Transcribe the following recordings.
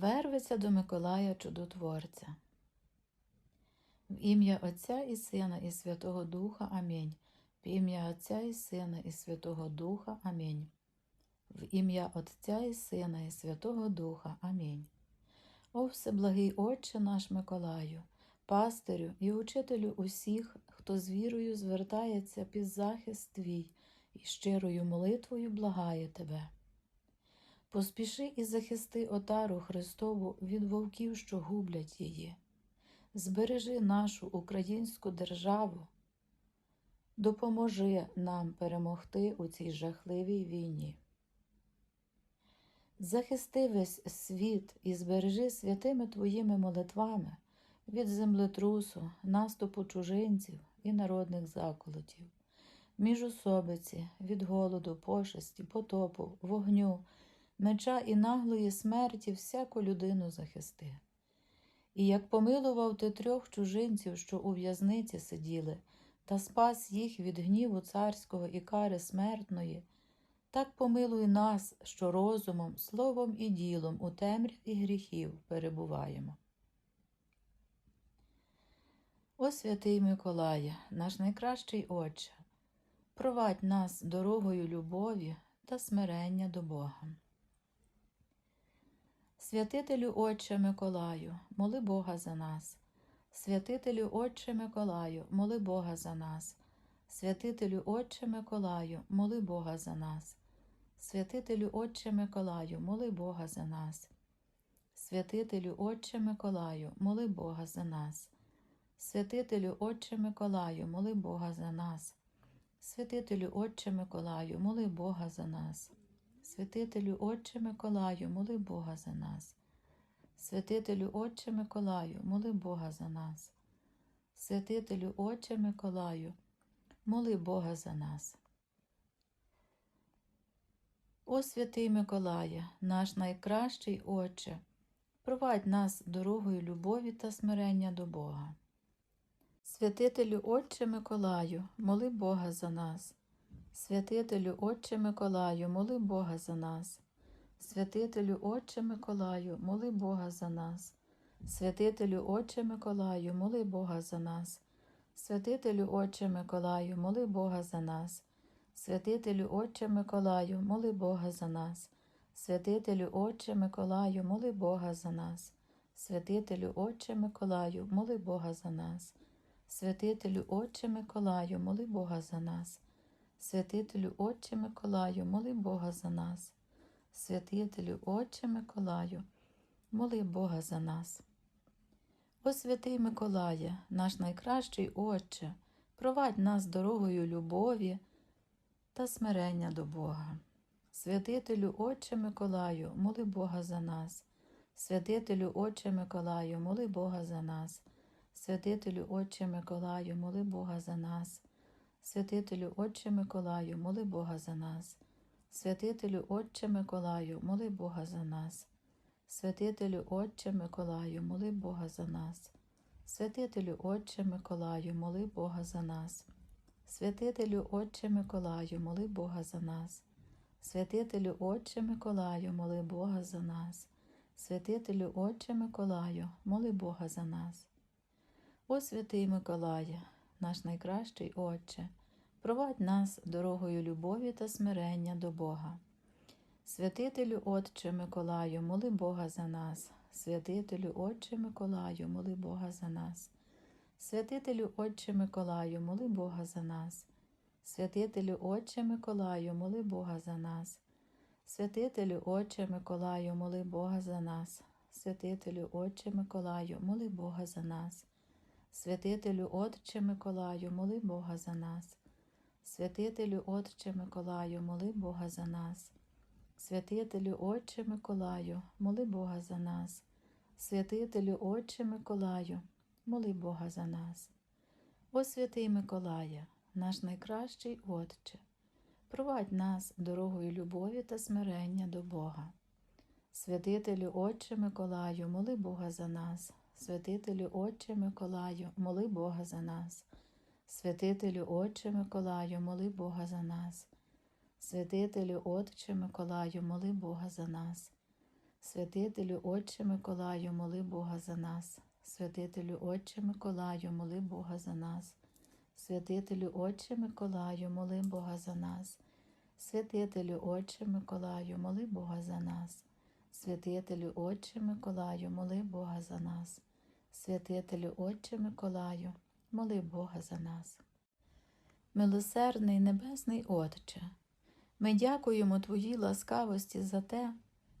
Вервиться до Миколая Чудотворця. В ім'я Отця і Сина, і Святого Духа Амінь. В ім'я Отця і Сина, і Святого Духа Амінь. В ім'я Отця і Сина, і Святого Духа Амінь. О Всеблагий Отче наш Миколаю, пастирю і учителю усіх, хто з вірою звертається під захист твій і щирою молитвою благає тебе. Поспіши і захисти отару Христову від вовків, що гублять її. Збережи нашу українську державу, допоможи нам перемогти у цій жахливій війні. Захисти весь світ і збережи святими твоїми молитвами від землетрусу, наступу чужинців і народних заколотів, міжособиці, від голоду, пошесті, потопу, вогню, меча і наглої смерті всяку людину захисти. І як помилував ти трьох чужинців, що у в'язниці сиділи, та спас їх від гніву царського і кари смертної, так помилуй нас, що розумом, словом і ділом у темряві гріхів перебуваємо. О святий Миколая, наш найкращий Отче, провадь нас дорогою любові та смирення до Бога. Святителю Отче Миколаю, моли Бога за нас. Святителю Отче Миколаю, моли Бога за нас. Святителю Отче Миколаю, моли Бога за нас. Святителю Отче Миколаю, моли Бога за нас. Святителю Отче Миколаю, моли Бога за нас. Святителю Отче Миколаю, моли Бога за нас. Святителю Отче Миколаю, моли Бога за нас. Святителю Отче Миколаю, моли Бога за нас. Святителю Отче Миколаю, моли Бога за нас. Святителю Отче Миколаю, моли Бога за нас. О святий Миколая, наш найкращий Отче, провадь нас дорогою любові та смирення до Бога. Святителю Отче Миколаю, моли Бога за нас. Святителю Отче Миколаю, моли Бога за нас. Святителю Отче Миколаю, моли Бога за нас. Святителю Отче Миколаю, моли Бога за нас. Святителю Отче Миколаю, моли Бога за нас. Святителю Отче Миколаю, моли Бога за нас. Святителю Отче Миколаю, моли Бога за нас. Святителю Отче Миколаю, моли Бога за нас. Святителю Отче Миколаю, моли Бога за нас. Святителю Отче Миколаю, моли Бога за нас. Святителю Отче Миколаю, моли Бога за нас. О святий Миколає, наш найкращий Отче, провадь нас дорогою любові та смирення до Бога. Святителю Отче Миколаю, моли Бога за нас. Святителю Отче Миколаю, моли Бога за нас. Святителю Отче Миколаю, моли Бога за нас. Святителю Отче Миколаю, моли Бога за нас. Святителю Отче Миколаю, моли Бога за нас. Святителю Отче Миколаю, моли Бога за нас. Святителю Отче Миколаю, моли Бога за нас. Святителю Отче Миколаю, моли Бога за нас. Святителю Отче Миколаю, моли Бога за нас. Святителю Отче Миколаю, моли Бога за нас. О святий Миколає, наш найкращий Отче, провадь нас дорогою любові та смирення до Бога. Святителю Отче Миколаю, моли Бога за нас. Святителю Отче Миколаю, моли Бога за нас. Святителю Отче Миколаю, моли Бога за нас. Святителю Отче Миколаю, моли Бога за нас. Святителю Отче Миколаю, моли Бога за нас. Святителю Отче Миколаю, моли Бога за нас. Святителю Отче Миколаю, моли Бога за нас. Святителю Отче Миколаю, моли Бога за нас. Святителю Отче Миколаю, моли Бога за нас. Святителю Отче Миколаю, моли Бога за нас. О святий Миколая, наш найкращий Отче, провадь нас дорогою любові та смирення до Бога. Святителю Отче Миколаю, моли Бога за нас. Святителю Отче Миколаю, моли Бога за нас. Святителю Отче Миколаю, моли Бога за нас. Святителю Отче Миколаю, моли Бога за нас. Святителю Отче Миколаю, моли Бога за нас. Святителю Отче Миколаю, моли Бога за нас. Святителю Отче Миколаю, моли Бога за нас. Святителю Отче Миколаю, моли Бога за нас. Святителю Отче Миколаю, моли Бога за нас. Святителю Отче Миколаю, моли Бога за нас. Милосердний Небесний Отче, ми дякуємо Твоїй ласкавості за те,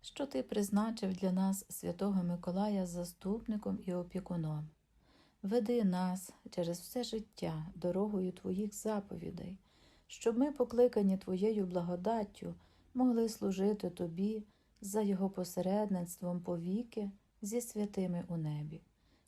що Ти призначив для нас святого Миколая заступником і опікуном. Веди нас через все життя дорогою Твоїх заповідей, щоб ми, покликані Твоєю благодаттю, могли служити Тобі за Його посередництвом повіки зі святими у небі,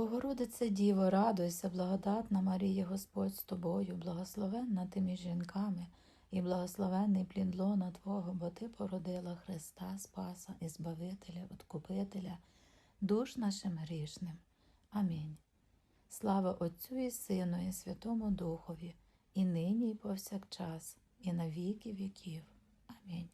Богородице Діво, радуйся, благодатна Марія, Господь з тобою, благословенна ти між жінками, і благословенний плід лона Твого, бо Ти породила Христа, Спаса і Збавителя, Откупителя, душ нашим грішним. Амінь. Слава Отцю і Сину, і Святому Духові, і нині, і повсякчас, і на віки віків. Амінь.